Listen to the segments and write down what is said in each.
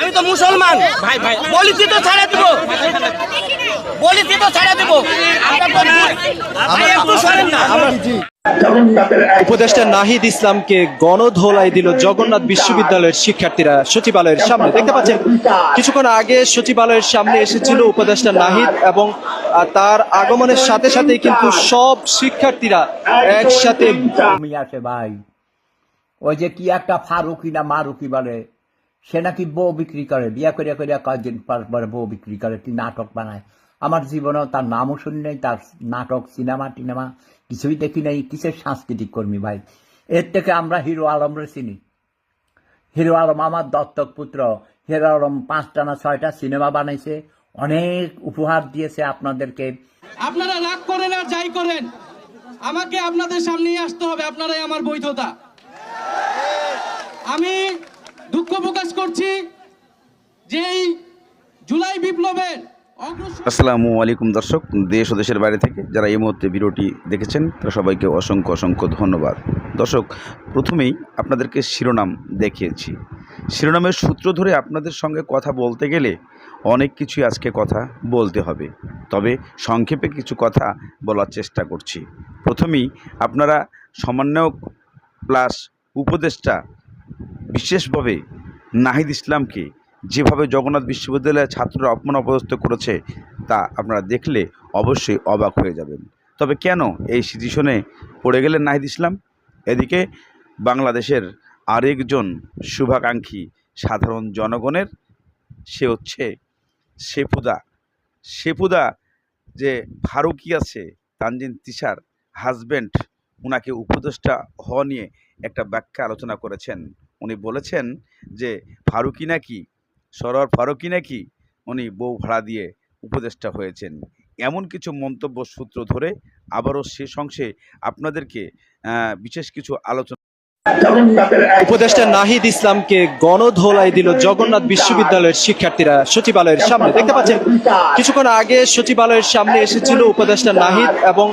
আমি তো মুসলমান। ভাই ভাই। বলিছি তো ছাড়া দিব। বলিছি তো ছাড়া দিব। একটু সরেন না। উপদেষ্টা নাহিদ ইসলামকে গণধোলাই দিল জগন্নাথ বিশ্ববিদ্যালয়ের শিক্ষার্থীরা সচিবালয়ের সামনে। দেখতে পাচ্ছেন কিছুক্ষণ আগে সচিবালয়ের সামনে এসেছিল উপদেষ্টা নাহিদ এবং তার আগমনের সাথে সাথে কিন্তু সব শিক্ষার্থীরা একসাথে ভাই। ওই যে কি একটা ফারুকি না মারুকি বলে। সে নাকি বউ বিক্রি করে, বিয়া করিয়া করিয়া কয়েকদিন পর পরে বউ বিক্রি করে তুই নাটক বানায়। আমার জীবনেও তার নামও শুনি নাই, তার নাটক, সিনেমা, টিনেমা কিছুই দেখি নাই। কিসের সাংস্কৃতিক কর্মী ভাই? এর থেকে আমরা হিরো আলমরে চিনি। হিরো আলম আমার দত্তক পুত্র। হিরো আলম পাঁচটা না ছয়টা সিনেমা বানাইছে। অনেক উপহার দিয়েছে আপনাদেরকে। আপনারা রাগ করেন আর যাই করেন, আমাকে আপনাদের সামনেই আসতে হবে, আপনারাই আমার বৈধতা। আমি দুঃখ প্রকাশ করছি যে জুলাই বিপ্লবের আসসালামু আলাইকুম দর্শক, দেশ ও দেশের বাইরে থেকে যারা এই মুহূর্তে ভিডিওটি দেখেছেন, তারা সবাইকে অসংখ্য অসংখ্য ধন্যবাদ। দর্শক, প্রথমেই আপনাদেরকে শিরোনাম দেখিয়েছি। শিরোনামের সূত্র ধরে আপনাদের সঙ্গে কথা বলতে গেলে অনেক কিছুই আজকে কথা বলতে হবে। তবে সংক্ষেপে কিছু কথা বলার চেষ্টা করছি। প্রথমেই আপনারা সমন্বয়ক প্লাস উপদেষ্টা বিশেষভাবে নাহিদ ইসলামকে যেভাবে জগন্নাথ বিশ্ববিদ্যালয়ের ছাত্ররা অপমান অপদস্থ করেছে তা আপনারা দেখলে অবশ্যই অবাক হয়ে যাবেন। তবে কেন এই সিচুয়েশনে পড়ে গেলেন নাহিদ ইসলাম? এদিকে বাংলাদেশের আরেকজন শুভাকাঙ্ক্ষী সাধারণ জনগণের, সে হচ্ছে শেফুদা শেফুদা যে ফারুকি আছে, তানজিন তিশার হাজব্যান্ড ওনাকে উপদেষ্টা হওয়া নিয়ে একটা ব্যাখ্যা আলোচনা করেছেন। উনি বলেছেন যে, ফারুকি নাকি? সরর ফারুকি নাকি? উনি বউ ভাড়া দিয়ে উপদেষ্টা হয়েছেন। এমন কিছু মন্তব্য সূত্র ধরে আবারও শেষ অংশে আপনাদেরকে বিশেষ কিছু আলোচনা উপদেষ্টা নাহিদ ইসলামকে গণধোলাই দিল জগন্নাথ বিশ্ববিদ্যালয়ের শিক্ষার্থীরা সচিবালয়ের সামনে। দেখতে পাচ্ছেন, কিছুক্ষণ আগে সচিবালয়ের সামনে এসেছিল উপদেষ্টা নাহিদ এবং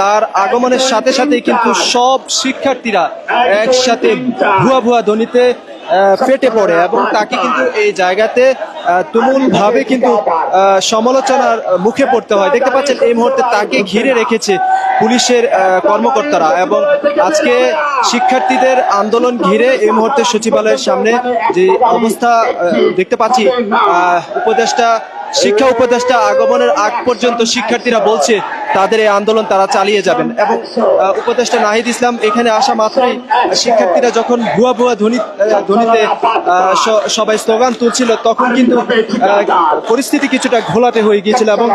তার আগমনের সাথে সাথে কিন্তু সব শিক্ষার্থীরা একসাথে ভুয়া ভুয়া ধ্বনিতে ফেটে পড়ে এবং তাকে কিন্তু এই জায়গাতে তুমুল ভাবে কিন্তু সমালোচনার মুখে পড়তে হয়। দেখতে পাচ্ছেন, এই মুহূর্তে তাকে ঘিরে রেখেছে পুলিশের কর্মকর্তারা এবং আজকে শিক্ষার্থীদের আন্দোলন ঘিরে এই মুহূর্তে সচিবালয়ের সামনে যে অবস্থা দেখতে পাচ্ছি উপদেষ্টা, শিক্ষা উপদেষ্টা আগমনের আগ পর্যন্ত শিক্ষার্থীরা বলছে তাদের এই আন্দোলন তারা চালিয়ে যাবেন। এবং উপদেষ্টা নাহিদ ইসলাম এখানে আসা মাত্রই শিক্ষার্থীরা যখন ভুয়া ভুয়া ধ্বনি ধ্বনিতে সবাই স্লোগান তুলছিল তখন কিন্তু পরিস্থিতি কিছুটা ঘোলাটে হয়ে গিয়েছিল এবং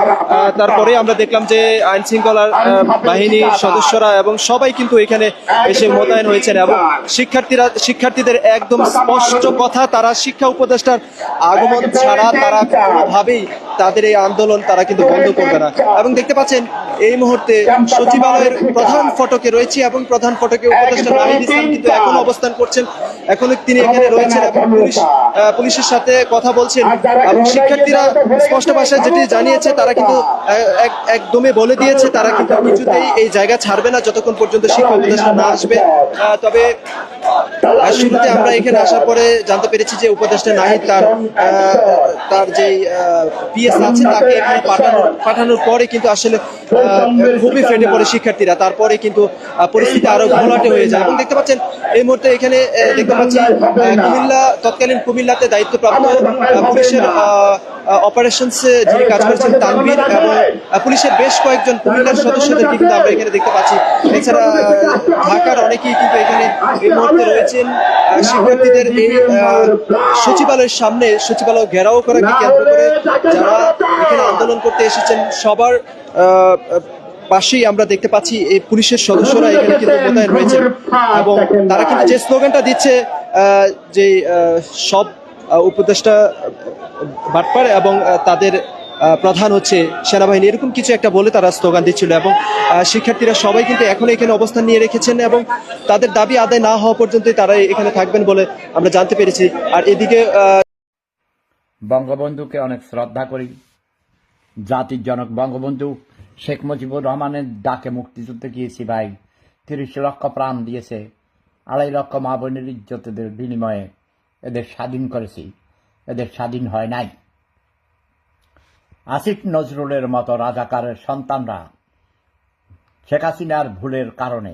তারপরে আমরা দেখলাম যে আইন শৃঙ্খলার আহ, বাহিনীর সদস্যরা এবং সবাই কিন্তু এখানে এসে মোতায়েন হয়েছেন এবং শিক্ষার্থীরা শিক্ষার্থীদের একদম স্পষ্ট কথা তারা শিক্ষা উপদেষ্টার আগমন ছাড়া তারা কোনোভাবেই তাদের এই আন্দোলন তারা কিন্তু বন্ধ করবে না। এবং দেখতে পাচ্ছেন, এই মুহূর্তে সচিবালয়ের প্রধান ফটকে রয়েছে এবং প্রধান ফটকে উপদেষ্টা নাহিদ ইসলাম কিন্তু এখন অবস্থান করছেন। এখনও তিনি এখানে রয়েছেন এবং পুলিশ পুলিশের সাথে কথা বলছেন। এবং শিক্ষার্থীরা স্পষ্ট ভাষায় যেটি জানিয়েছে, তারা কিন্তু একদমই বলে দিয়েছে, তারা কিন্তু কিছুতেই এই জায়গা ছাড়বে না। যতক্ষণ পর্যন্ত শিক্ষা উপদেষ্টা না আসবে। তবে আর শুরুতে আমরা এখানে আসার পরে জানতে পেরেছি যে উপদেষ্টা নাহিদ তার তার যে পিএস আছে, তাকে এখানে পাঠানো পাঠানোর পরে কিন্তু আসলে খুবই ফেটে পড়ে শিক্ষার্থীরা তারপরে কিন্তু পরিস্থিতি আরও ঘোলাটে হয়ে যায়। এবং দেখতে পাচ্ছেন এই মুহূর্তে এখানে দেখতে পাচ্ছি কুমিল্লা তৎকালীন কুমিল্লাতে দায়িত্বপ্রাপ্ত পুলিশের অপারেশনস যিনি কাজ করছেন তানভীর এবং পুলিশের বেশ কয়েকজন কুমিল্লার সদস্যদেরকে কিন্তু আমরা এখানে দেখতে পাচ্ছি। এছাড়া ঢাকার অনেকেই কিন্তু এখানে এই মুহূর্তে রয়েছেন। শিক্ষার্থীদের এই সচিবালয়ের সামনে সচিবালয় ঘেরাও করাকে কেন্দ্র করে যারা এখানে আন্দোলন করতে এসেছেন সবার আহ, পাশেই আমরা দেখতে পাচ্ছি এই পুলিশের সদস্যরা এখানে কিন্তু মোতায়েন রয়েছে। এবং তারা কিন্তু যে স্লোগানটা দিচ্ছে যে সব উপদেষ্টা বাটপার এবং তাদের প্রধান হচ্ছে সেনাবাহিনী, এরকম কিছু একটা বলে তারা স্লোগান দিচ্ছিল। এবং শিক্ষার্থীরা সবাই কিন্তু এখন এখানে অবস্থান নিয়ে রেখেছেন এবং তাদের দাবি আদায় না হওয়া পর্যন্তই তারা এখানে থাকবেন বলে আমরা জানতে পেরেছি। আর এদিকে বঙ্গবন্ধুকে অনেক শ্রদ্ধা করি। জাতির জনক বঙ্গবন্ধু শেখ মুজিবুর রহমানের ডাকে মুক্তিযুদ্ধে গিয়েছি ভাই। তিরিশ লক্ষ প্রাণ দিয়েছে, আড়াই লক্ষ মা বোনের ইজ্জতদের বিনিময়ে এদের স্বাধীন করেছি। এদের স্বাধীন হয় নাই। আসিফ নজরুলের মতো রাজাকারের সন্তানরা শেখ হাসিনার ভুলের কারণে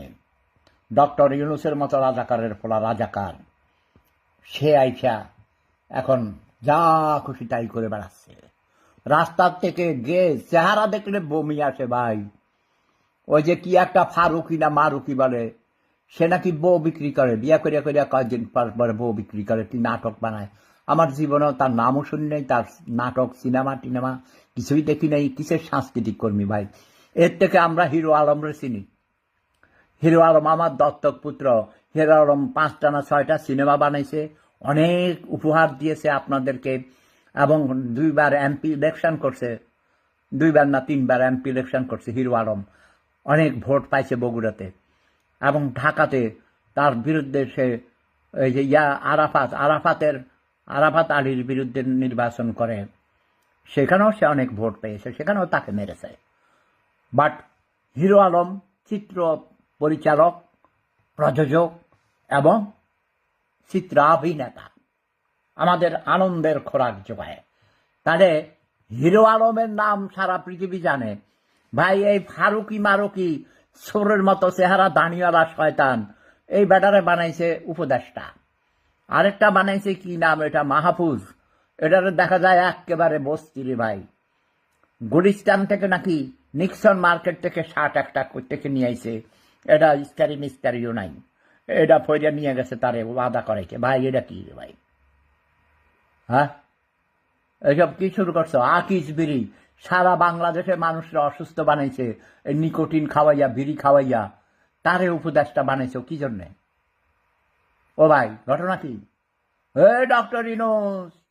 ডক্টর ইউনুসের মতো রাজাকারের ফলা রাজাকার, সে আইসা এখন যা খুশি তাই করে বেড়াচ্ছে। রাস্তার থেকে গে চেহারা দেখলে বমি আসে ভাই। ওই যে কি একটা ফারুকি না মারুকি বলে, সে নাকি বউ বিক্রি করে, বিয়া করিয়া করিয়া কয়েকদিন পর বউ বিক্রি করে, কি নাটক বানায়। আমার জীবনেও তার নামও শুনি নাই, তার নাটক, সিনেমা, টিনেমা কিছুই দেখি নাই। কিসের সাংস্কৃতিক কর্মী ভাই? এর থেকে আমরা হিরো আলমরে চিনি। হিরো আলম আমার দত্তক পুত্র। হিরো আলম পাঁচটা না ছয়টা সিনেমা বানাইছে। অনেক উপহার দিয়েছে আপনাদেরকে। এবং দুইবার এমপি ইলেকশন করছে, দুইবার না তিনবার এমপি ইলেকশন করছে হিরো আলম। অনেক ভোট পাইছে বগুড়াতে। এবং ঢাকাতে তার বিরুদ্ধে সে, এই যে ইয়া আরাফাত, আরাফাতের, আরাফাত আলীর বিরুদ্ধে নির্বাচন করে। সেখানেও সে অনেক ভোট পেয়েছে, সেখানেও তাকে মেরেছে। বাট হিরো আলম চিত্র পরিচালক, প্রযোজক এবং চিত্রাভিনেতা। আমাদের আনন্দের খোরাক যোগায় তাহলে হিরো আলমের নাম সারা পৃথিবী জানে। ভাই, এই ফারুকি মারুকি সোরের মতো চেহারা দাঁড়িয়ালা শয়তান, এই ব্যাটারে বানাইছে উপদেষ্টা। আরেকটা বানাইছে কি নাম এটা? মাহফুজ। এটারে দেখা যায় একেবারে বস্তি রে ভাই। গুলিস্তান থেকে নাকি নিক্সন মার্কেট থেকে শার্ট একটা থেকে নিয়ে আইছে। এটা ইস্তারি মিস্তারিও নাই। এটা ফইরা নিয়ে গেছে তারে, ওয়াদা করাইছে। ভাই, এটা কি ভাই? হ্যাঁ? এসব কি শুরু করছ? আকিস বিড়ি। সারা বাংলাদেশের মানুষরা অসুস্থ বানাইছে। এই নিকোটিন খাওয়াইয়া, বিড়ি খাওয়াইয়া। তারে উপদেশটা বানাইছো কি জন্যে? ও ভাই, ঘটনা কি? Hey doctor ইনোস!